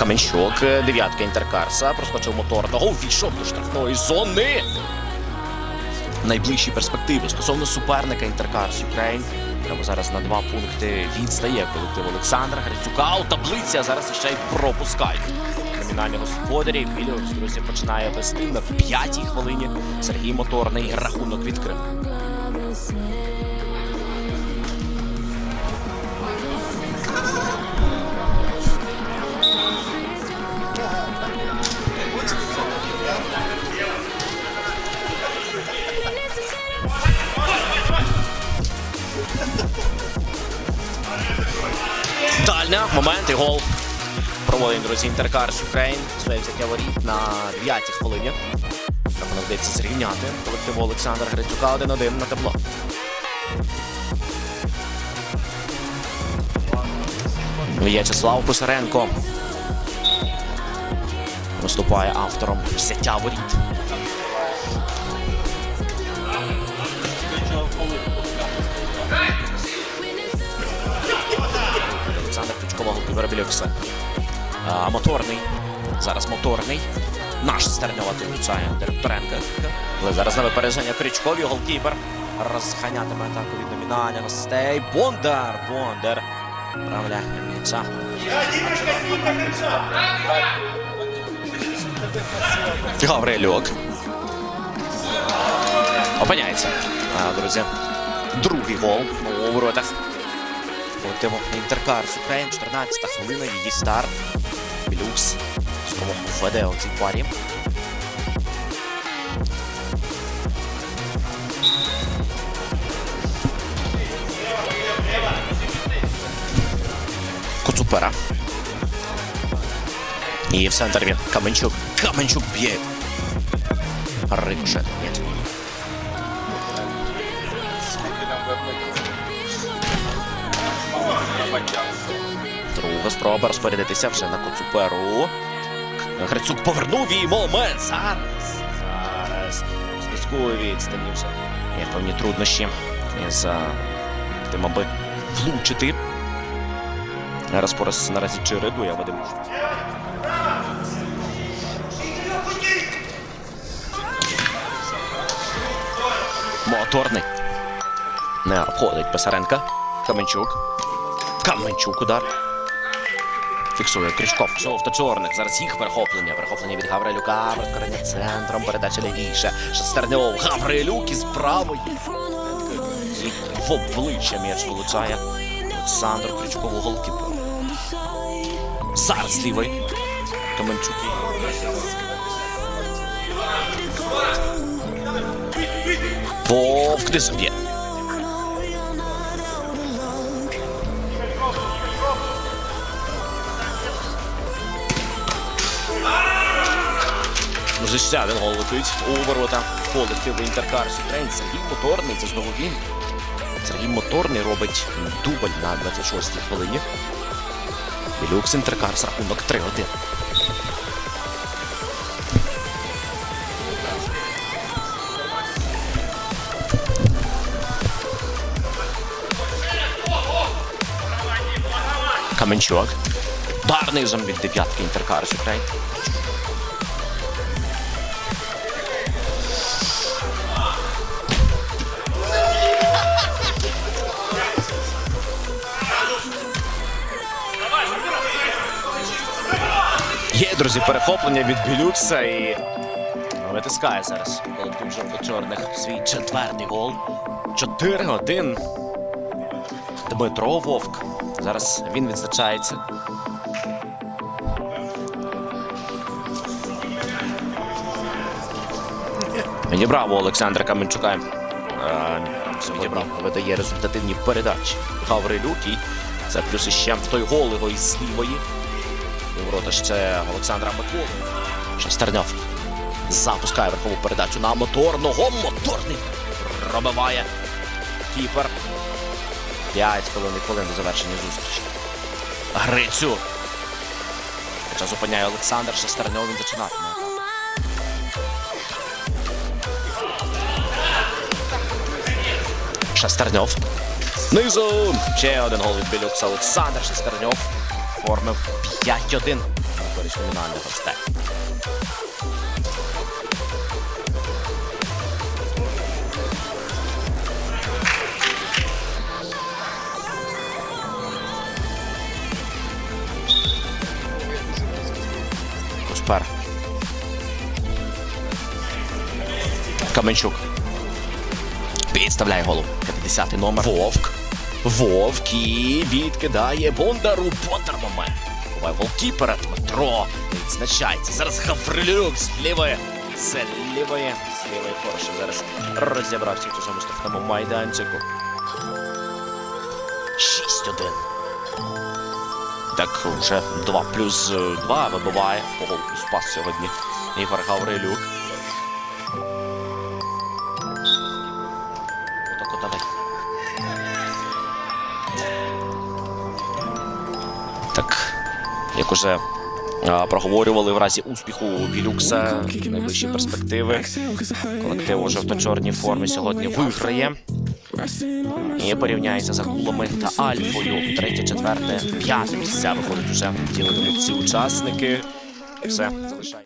Каменщук, е, дев'ятка Інтеркарса, проскочив моторного, увійшов до штрафної зони. Найближчі перспективи стосовно суперника Інтеркарс Юкрейн. Треба зараз на два пункти відстає колектив Олександра Грицюка. У таблиці а зараз ще й пропускають. Кримінальні господарі Вільямс, друзі, починає вести на п'ятій хвилині. Сергій Моторний рахунок відкрив. Дальня, момент і гол. Проводить, друзі, Інтеркарс Україн. Взяття воріт на 9-й хвилині. Рахунок вдається зрівняти. Колективу Олександра Грицюка 1-1 на табло. В'ячеслав Писаренко. Виступає автором взяття воріт. Олександр Ключкова. А, моторний. Зараз моторний. Наш Стерньова вилучає Директоренка. Але зараз на випередження Крючкові голкіпер. Розганятиме атаку від номінальних гостей. Бондар. Бондар. Правляє м'яча. Гаврилюк. Опиняється. Друзі. Другий гол у воротах. Колективу Інтеркарс Україн, 14 хвилина, її старт. Білюкс знову веде у цій парі. Куцупера. І в центрі Каменчук. Каменчук б'є. Рикошет. Ні. Друга спроба розпорядитися вже на Коцуперу. Грицюк повернув і момент. Зараз. Зараз. З відстані вже. Є певні труднощі із а, тим, аби влучити. Зараз пораз наразі чередує Вадим. Моторний. Не обходить Писаренка. Каменчук. Каменчук удар. Фіксує Крючков. Жовто-чорних. Зараз їх перехоплення. Перехоплення від Гаврилюка. Розкорення центром. Передача лівіше. Шестерньов. Гаврилюк із правої. В обличчя м'яч вилучає. Олександр Крючков у голкіпер. Зараз лівий. Каменчук. Вовк не заб'є. Вже гол летить у ворота колективу Інтеркарс Україн. Сергій Моторний, це знову він. Сергій Моторний робить дубль на 26-й хвилині. Білюкс Інтеркарс рахунок 3-1. Каменчук. Удар низом від дев'ятки Інтеркарс Україн. Друзі, перехоплення від Білюкса і витискає зараз колектив жовто-чорних свій четвертий гол. 4-1. Дмитро Вовк. Зараз він відзначається. Відібрав у Олександра Каменчука. Е, Відібрав, видає результативні передачі. Гаврилюк і це плюс іще той гол його із лівої. У ворота ще Олександра Миколи. Шестерньов запускає верхову передачу на моторного. Моторний пробиває кіпер. 5 хвилин хвилин до завершення зустрічі. Грицю. Хоча зупиняє Олександр Шестерньов, він зачинатиме. Шестерньов. Низом. Ще один гол від Білюкса. Олександр Шестерньов. Формив 5-1. користь номінальних гостей. Куспер. Каменчук. Підставляє голову. 50-й номер. Вовк. Вовк і відкидає Бондару. Бондар. Буває голкіпера Дмитро. Відзначається. Зараз Гаврилюк з лівої. З лівої. З лівої хороше. Зараз розібрався в цьому штрафному майданчику. 6-1. Так, вже 2 плюс 2 вибиває. По голку спас сьогодні Ігор Гаврилюк. Як уже проговорювали в разі успіху Білюкса, найближчі перспективи. Колектив у жовто-чорній формі сьогодні виграє. І порівняється за кулами та Альфою. Третє, четверте, п'яте місця виходить уже ділили ці учасники. Все, залишається.